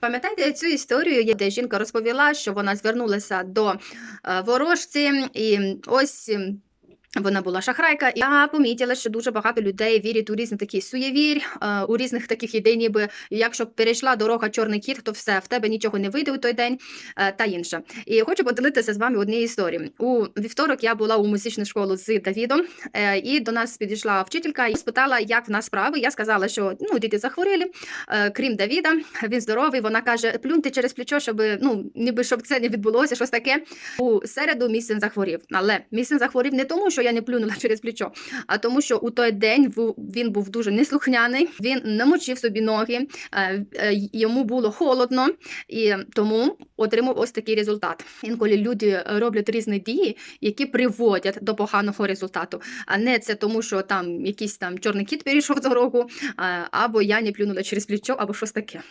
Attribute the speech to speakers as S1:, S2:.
S1: Пам'ятаєте цю історію, де жінка розповіла, що вона звернулася до е, ворожці, і ось. Вона була шахрайка, і я помітила, що дуже багато людей вірять у різні такі суєвір, е, у різних таких ідей, ніби якщо перейшла дорога чорний кіт, то все в тебе нічого не вийде у той день е, та інше. І хочу поділитися з вами однією історією. У вівторок я була у музичну школу з Давідом, е, і до нас підійшла вчителька і спитала, як в нас справи. Я сказала, що ну діти захворіли, крім Давіда, він здоровий. Вона каже: плюньте через плечо, щоб ну ніби щоб це не відбулося, щось таке. У середу мій син захворів. Але мій син захворів не тому, що я не плюнула через плечо, а тому, що у той день він був дуже неслухняний, він намочив собі ноги, е, е, йому було холодно, і тому отримав ось такий результат. Інколи люди роблять різні дії, які приводять до поганого результату, а не це тому, що там якийсь там чорний кіт перейшов дорогу, або я не плюнула через плечо, або щось таке.